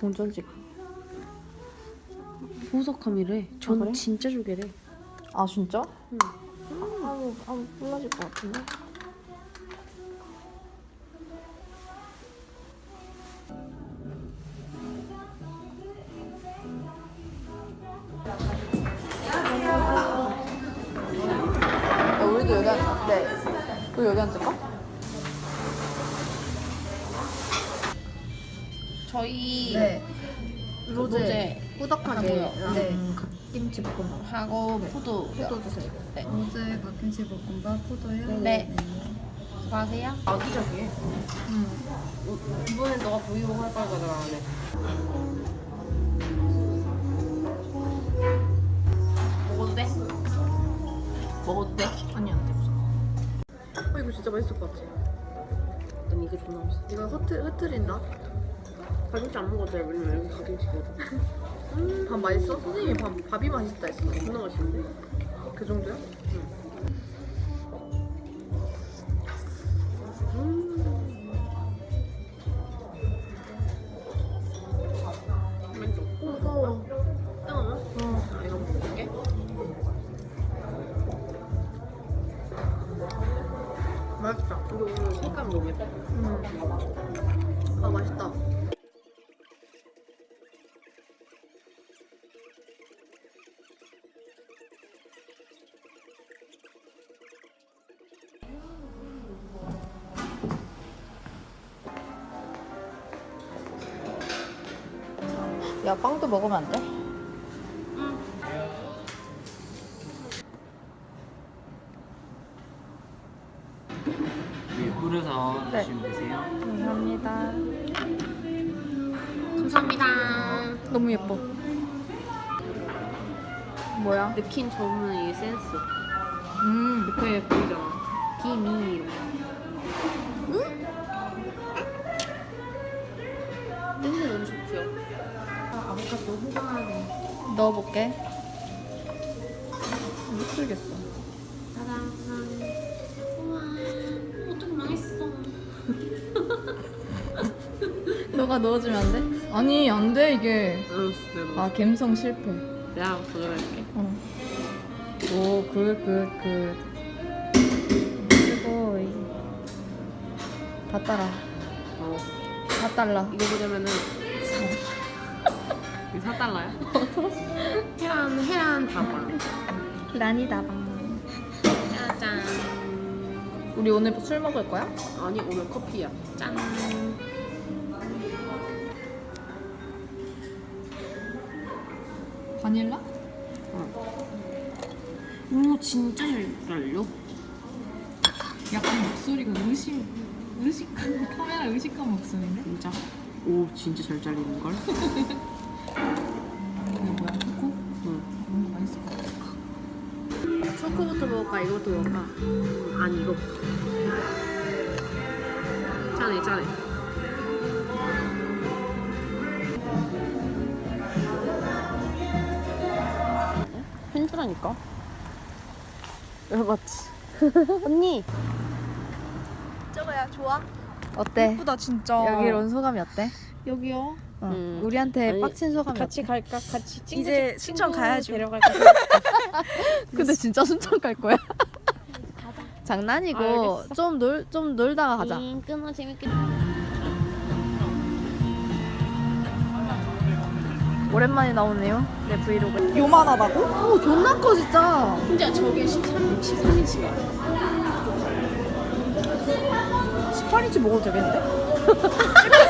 본전지가 보석함이래. 전 그래? 진짜 조개래. 아 진짜? 응. 아우 아우 불러질 것 같은데. 야, 우리도 여기 앉자. 네. 우리 여기 앉을까? 김치 볶음밥. 하고 포도. 포도 주세요. 네. 어제 갓김치 볶음밥 포도요? 네. 수고하세요. 아기자기해. 이번엔 너가 브이로그 할안 해. 먹어도 돼? 먹어도 돼? 아니 안 돼. 어 이거 진짜 맛있을 것 같아. 난 이게 존나 맛있어. 이거 흐트 흐트린다. 가kim치 안 먹어도 돼. 왜냐면 여기 가kim치거든. 밥 맛있어? 선생님이 밥 밥이 맛있다 했어. 존나 맛있는데? 그 정도야? 왼 야 빵도 먹으면 안 돼? 위에 뿌려서 네. 드시면 되세요. 감사합니다. 감사합니다. 너무 예뻐. 뭐야? 느낀 전문 이 센스. 음. 옆에 보이잖아. 비미. 호강하네. 넣어볼게. 못 들겠어. 짜잔. 우와, 어떻게 망했어. 너가 넣어주면 안 돼? 아니 안 돼 이게. 알았어, 내가. 아 갬성 실패. 내가 도전할게. 어. 오, 굿, 굿, 굿. 그리고 이- 다 따라. 어. 다 달라. 이거 보자면은 4달러야? 해안 해안 다방 라니 다방. 짜잔 우리 오늘 술 먹을 거야? 아니 오늘 커피야 짠 바닐라? 오 진짜 잘 달려 약간 목소리가 의식 의식한 카메라 의식한 목소리인데? 진짜 오 진짜 잘 잘리는 걸 초코부터 먹을까 이거부터 먹을까 음, 아니 이거부터 짠해 짠해 팬주라니까 열받지 언니 저거야 좋아? 어때? 예쁘다 진짜 여기 온 소감이 어때? 여기요? 어. 음. 우리한테 아니, 빡친 소감이 같이 어때? 갈까 같이 친구 이제 친구 순천 가야죠. 데려갈까 근데 진짜 순천 갈 거야? 장난이고 알겠어. 좀 놀 좀 놀다가 가자. 응, 끊어 재밌게 오랜만에 나오네요. 내 브이로그. 요만하다고? 오 존나 커 진짜. 진짜 저게 13 13인치가 18인치 먹어도 되겠는데?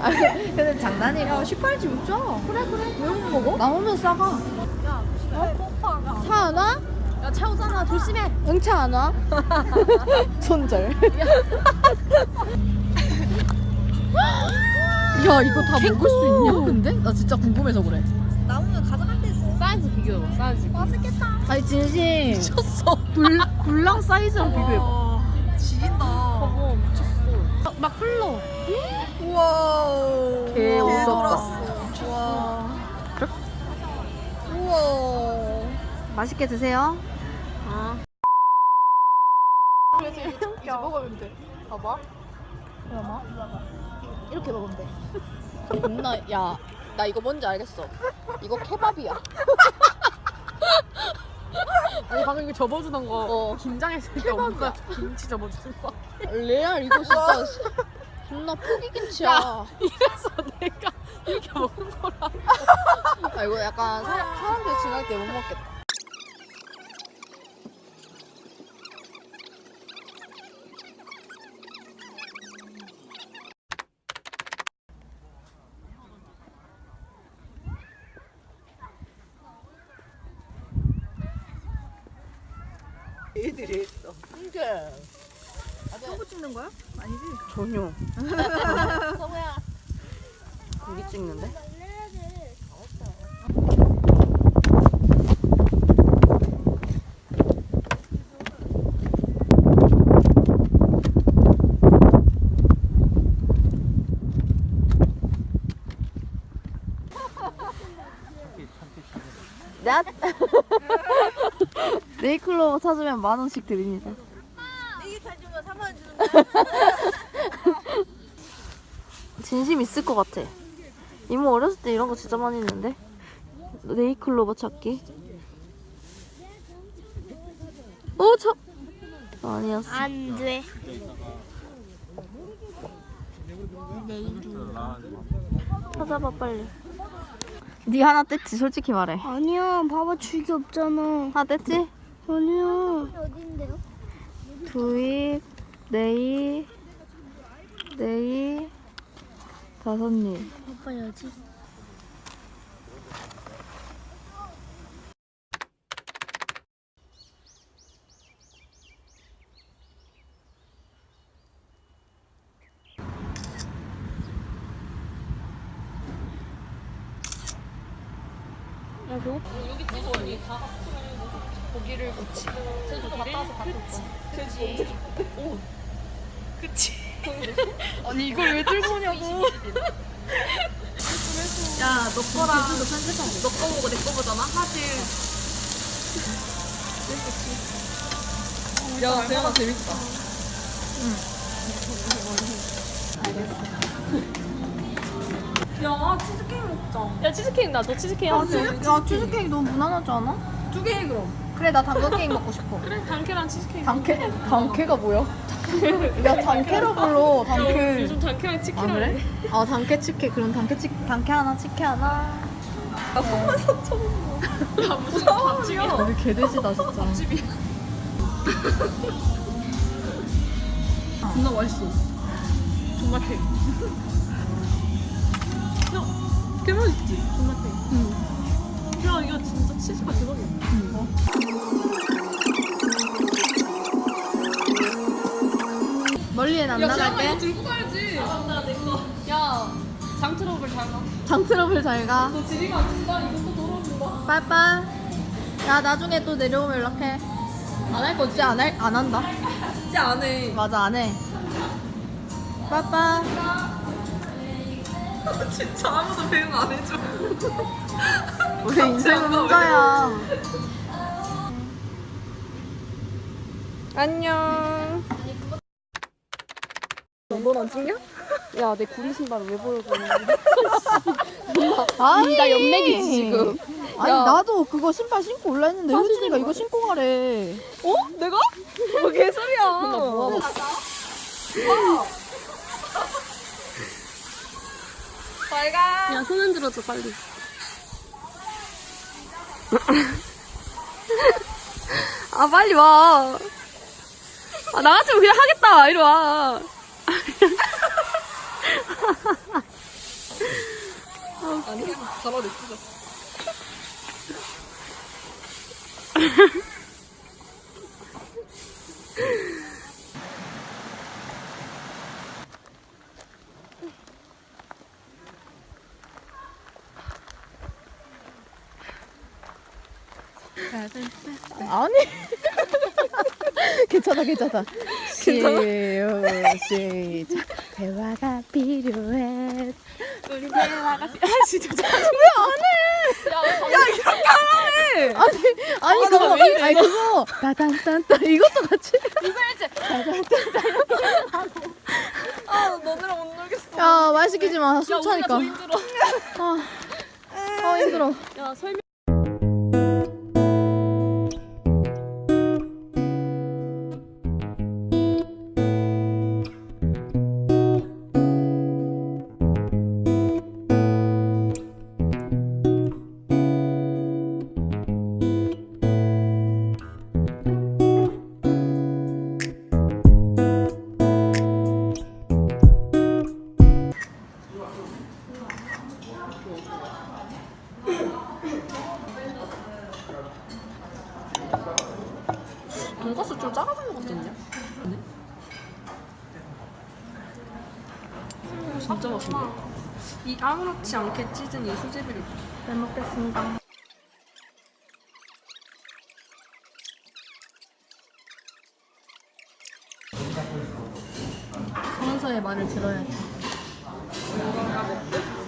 아, 근데 장난이고. 야 18인치 먹자 그래 그래 왜 못 먹어? 나오면 싸가. 차안 와? 야 차 오잖아 조심해 응차 안 와? 손절. 야 이거 다 먹을 수 있냐 근데? 나 진짜 궁금해서 그래. 나오면 가져갈 데 있어 사이즈 비교해봐 사이즈 맛있겠다 아니 진심. 미쳤어 불 불랑 사이즈랑 비교해봐. 와 지린다 어 미쳤어 막 흘러. 우와. 개 무섭다. 돌았어. 와. 우와. 맛있게 드세요. 아. 이제 먹으면 돼. 봐봐. 봐봐 이렇게 먹으면 돼. 존나 야 나 이거 뭔지 알겠어. 이거 케밥이야 아니 방금 이거 접어주던 거 어. 김장했을 때 엄마가 김치 접어주는 거. 레알 이거 진짜 존나 포기김치야. 이래서 내가 이렇게 먹은 거라. 아 이거 약간 사람, 사람들 지날 때 못 먹겠다 애들이 했어 이게 사고 찍는 거야? 아니지? 전혀 성우야 고기 찍는데? 나 네이클로버 찾으면 만 원씩 드립니다. 이게 찾으면 3만 원 주는 거야? 진심 있을 것 같아. 이모 어렸을 때 이런 거 진짜 많이 했는데. 네이클로버 찾기. 오, 저 아니었어. 안 돼. 찾아봐 빨리. 네 하나 뗐지 솔직히 말해. 아니야, 봐봐 줄게 없잖아. 하나 뗐지? 어딘데요? 두입, 네이, 네이, 다섯 입. 바빠야지. 아니 이걸 왜 들고 오냐고. 야, 너 거랑 너거 보고 내 거 보잖아? 하지. 야, 대현아 재밌다. 야, 치즈케이크 먹자. 야 치즈케이크 나너 치즈케이크 아, 하자. 치즈, 야 치즈케이크 너무 무난하지 않아? 두 개 그럼. 그래 나 당근 케이크 먹고 싶어. 그래 단케랑 치즈케이크. 당캐? 당캐가 뭐야? 야 당캐로 불러 당캐. 요즘 단케랑 치킨을 아 그래? 아 당캐 치케 그럼 당캐 치 당캐 하나 치케 하나. 나 3만 4천 원. 야 무슨 밥집이야? 우리 개돼지다 진짜. 존나 맛있어. 존나 케이크. 야, 개 맛있지? 치즈가 대박이야. 멀리엔 안 야, 나갈게. 들고 가야지. 나내 거. 야, 장 트러블 잘 가. 장 트러블 잘 가. 너 지리가 안 준다. 이것도 돌아준다. 빠빠. 야 나중에 또 내려오면 연락해. 안 할 거지? 안 할? 안 한다. 진짜 안 해. 맞아 안 해. 빠빠. 진짜 아무도 배웅 안 해줘. 우리 인생은 혼자야. 안녕 너넌 찍냐? 야내 구리 신발을 왜 아니 나 연맥이지, 지금. 아니 야. 나도 그거 신발 신고 올라 했는데 효진이가 이거 신고 가래. 어? 내가? 뭐 개소리야 야, 손 흔들어줘, 빨리. 아, 빨리 와. 아, 나 같으면 그냥 하겠다. 이리 와. 아니, 있어. 아니. 괜찮아 괜찮아. 괜찮아. 시작. 대화가 필요해. 우리 대화가 아 진짜 아니 아니 그거 아니 그거 따단딴딴 이것도 같이 아, 너네랑 못 놀겠어. 야 야, 말 시키지 마. 숨 차니까. 힘들어. 아, 아 힘들어. 야 설명. 진짜 맛있네. 이 아무렇지 않게 찢은 이 수제비를 잘 먹겠습니다. 선서의 말을 들어야지.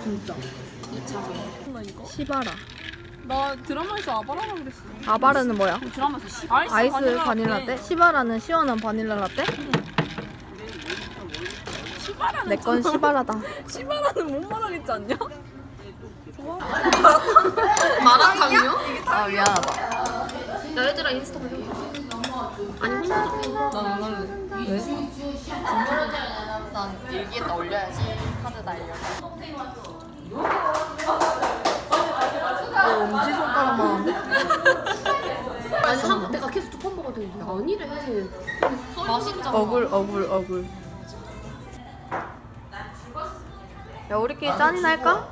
진짜 2차전. 나 이거. 시바라. 나 드라마에서 아바라라 그랬어. 아바르는 뭐야? 드라마에서 시... 아이스, 아이스 바닐라 바닐라 라떼? 시바라는 시원한 바닐라 라떼? 시바라는 내 건 시바라다. 시바라는 못 말하겠지 않냐? 마라탕이요? 아 미안하다. 야 얘들아 인스타 보여. 아니 혼자 좀. 난안 할래. 왜? 난 일기에다 올려야지. 카드 날려. 너 엄지 손가락만 한데? 아니 한 내가 계속 먹어도 이게 아니래. 맛있잖아. 어글 어글 어글. 야 우리끼리 짠이나 할까?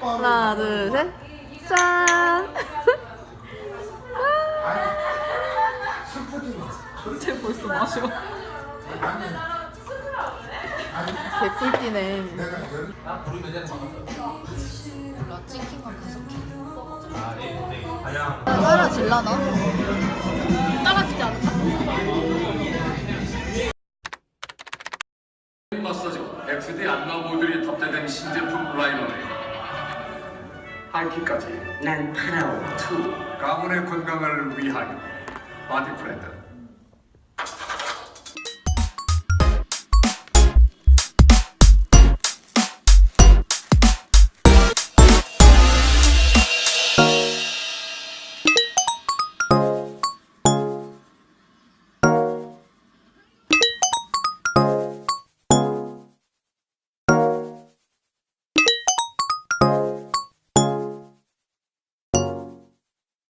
하나 둘 셋. 짠. 쟤 벌써 마셔. 개꿀띠네. 따라질라나? 따라지지 않을까? 마사지 XD 안마 모듈이 탑재된 신제품 라이너에 하이킥까지 난 파라오 2 가문의 건강을 위하여 바디 프렌드